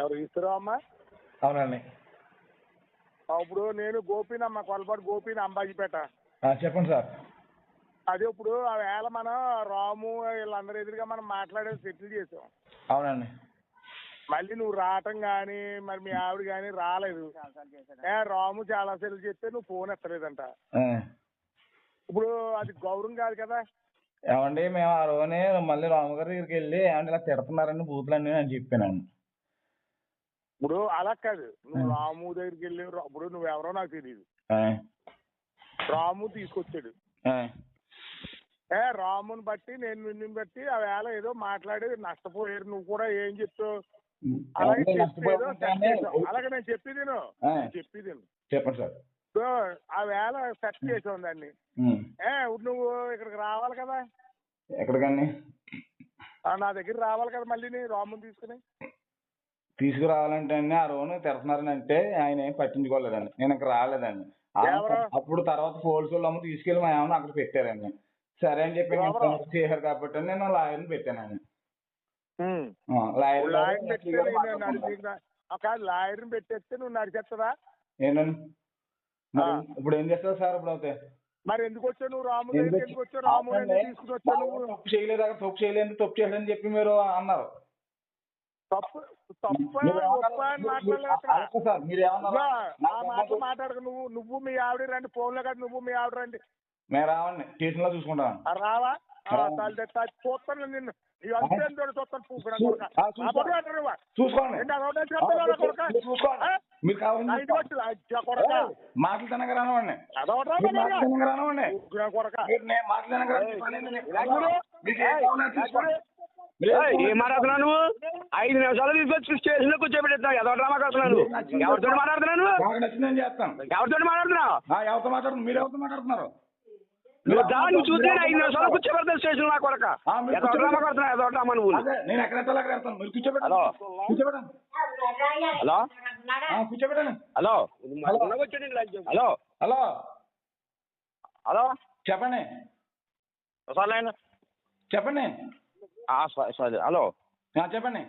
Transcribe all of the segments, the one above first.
ఎవరు ఇస్తున్నావు అమ్మా? అవునండి. ఇప్పుడు నేను గోపినమ్మ కొలపాటు గోపిని అంబాజీపేట. చెప్పండి సార్. అదే ఇప్పుడు ఆ వేళ మనం రాము వీళ్ళందరూ ఎదురుగా మనం మాట్లాడేది సెటిల్ చేసాం. అవునండి. మళ్ళీ నువ్వు రావటం కానీ మరి మీ ఆవిడ కానీ రాలేదు. ఏ రాము చాలా సార్లు చెప్తే నువ్వు ఫోన్ ఎత్తలేదంట. ఇప్పుడు అది గౌరవం కాదు కదా. ఏమండి మేము ఆ రోజునే మళ్ళీ రామగారి దగ్గరికి వెళ్ళి ఏమంటే ఇలా తిడుతున్నారండి బూతులన్నీ అని చెప్పాను ఇప్పుడు అలా కాదు. నువ్వు రాము దగ్గరికి వెళ్ళి ఇప్పుడు నువ్వెవరో నాకు తెలియదు రాము తీసుకొచ్చాడు. ఏ రాముని బట్టి నేను నిన్ను బట్టి ఆ వేళ ఏదో మాట్లాడి నష్టపోయారు. నువ్వు కూడా ఏం చెప్తావు? అలాగే చేసావు అలాగే నేను చెప్పేది. నేను. చెప్పండి సార్. సో ఆ వేళ సెట్ చేసావు దాన్ని. ఏ నువ్వు ఇక్కడికి రావాలి కదా? ఎక్కడికండి? ఆ, నా దగ్గర రావాలి కదా మళ్ళీ రాముని తీసుకుని? తీసుకురావాలంటే అండి ఆ రోజు తిడుతున్నారని అంటే ఆయన ఏం పట్టించుకోలేదండి. నేను ఇంకా రాలేదండి. ఎవరు? అప్పుడు తర్వాత పోలీసు వాళ్ళు అమ్మ తీసుకెళ్ళి మా ఏమన్నా అక్కడ పెట్టారండి. సరే అని చెప్పి ఎవరు? చేశారు కాబట్టి నేను లాయర్ని పెట్టానండి. ఉమ్. ఆ, లాయర్ గారు లాయర్ని ఎస్పీ లాయర్ని పెట్టేస్తే నువ్వు నడిచేస్తుందా ఏంటండి? మరి ఆ. ఇప్పుడు ఏం చేస్తారు సార్ ఇప్పుడు అయితే? మరి ఎందుకు వచ్చావు నువ్వు? రాము ఎందుకు వచ్చావు? రాము అవునండి. ఎందుకు తీసుకుని వచ్చావు బాబు నువ్వు? తప్పు చేయలేదు అక్కడ తప్పు చేయలేదు తప్పు చేయలేదని చెప్పి మీరు అన్నారు. తప్పు తప్ప మాటలు మాట్లాడక నువ్వు నువ్వు మీ ఆవిడ రండి ఫోన్లో కాదు నువ్వు మీ ఆవిడ రండి. మేము రావండి స్టేషన్లో చూసుకుంటాను. ఆ రావా. చూస్తాను నిన్ను. మాటలు తినక రానివ్వండి? మాటలు తినక రానివ్వండి. ఏం మాట్లాడుతున్నావు నువ్వు? ఐదు నిమిషాలు తీసుకొచ్చి స్టేషన్లో కూర్చోబెట్టిస్తున్నావు ఎవరు డ్రామా కడుతున్నావు ఎవరితో మాట్లాడుతున్నావు నువ్వు? నాకు నచ్చింది నేను చేస్తాను. ఎవరితో మాట్లాడుతున్నావు? ఎవరితో మాట్లాడుతున్నారు? మీరు ఎవరితో మాట్లాడుతున్నారు? నువ్వు దా నువ్వు చూస్తే ఐదు నిమిషాలు కూర్చోబెడతావు స్టేషన్ నా కొరక. ఆ, మీరు ఎవరు డ్రామా నువ్వు? నేను ఎక్కడ మీరు హలో. కూర్చోబెట్టండి. హలో? కూర్చోబెట్టండి. హలో? హలో? హలో? హలో? చెప్పండి. సార్ చెప్పండి. ఆ, సరే. హలో? ఆ, చెప్పండి.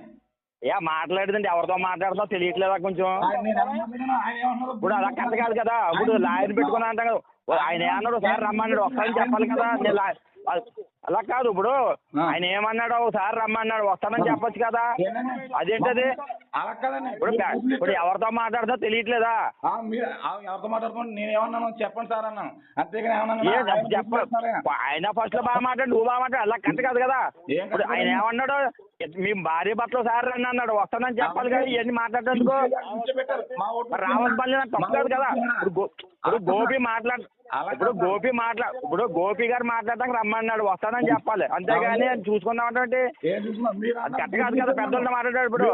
ఏ మాట్లాడదండి. ఎవరితో మాట్లాడుతావు తెలియట్లేదా కొంచెం? ఇప్పుడు అలా కథ కాదు కదా. ఇప్పుడు లాయర్ పెట్టుకున్నా అంటాం కదా. ఆయన ఏమన్నాడు? ఒకసారి రమ్మన్నాడు. ఒకసారి చెప్పాలి కదా. నేను అలా కాదు ఇప్పుడు. ఆయన ఏమన్నాడు ఒకసారి రమ్మన్నాడు. వస్తానని చెప్పొచ్చు కదా? అదేంటది? ఇప్పుడు ఇప్పుడు ఎవరితో మాట్లాడుతా తెలియట్లేదా? ఎవరితో మాట్లాడుకోండి నేను ఏమన్నాను? చెప్పండి సార్ అన్నాను. అంతేగాని చెప్ప? ఆయన ఫస్ట్లో బాగా మాట్లాడు నువ్వు బాగా మాట్లాడు. అలా కథ కాదు ఇప్పుడు ఆయన? ఏమన్నాడు? మీ భార్య భర్తలు సార్ రండి అన్నాడు. వస్తానని చెప్పాలి కదా. ఇవన్నీ మాట్లాడేందుకు? మరి రావద్దు తప్పు కాదు కదా. ఇప్పుడు గోపి మాట్లాడ ఇప్పుడు. గోపి మాట్లా ఇప్పుడు గోపి గారు మాట్లాడటానికి రమ్మన్నాడు వస్తానని చెప్పాలి. అంతేగాని చూసుకుందాం అంటే అది కరెక్ట్ కాదు కదా పెద్దోళ్ళతో మాట్లాడాడు ఇప్పుడు.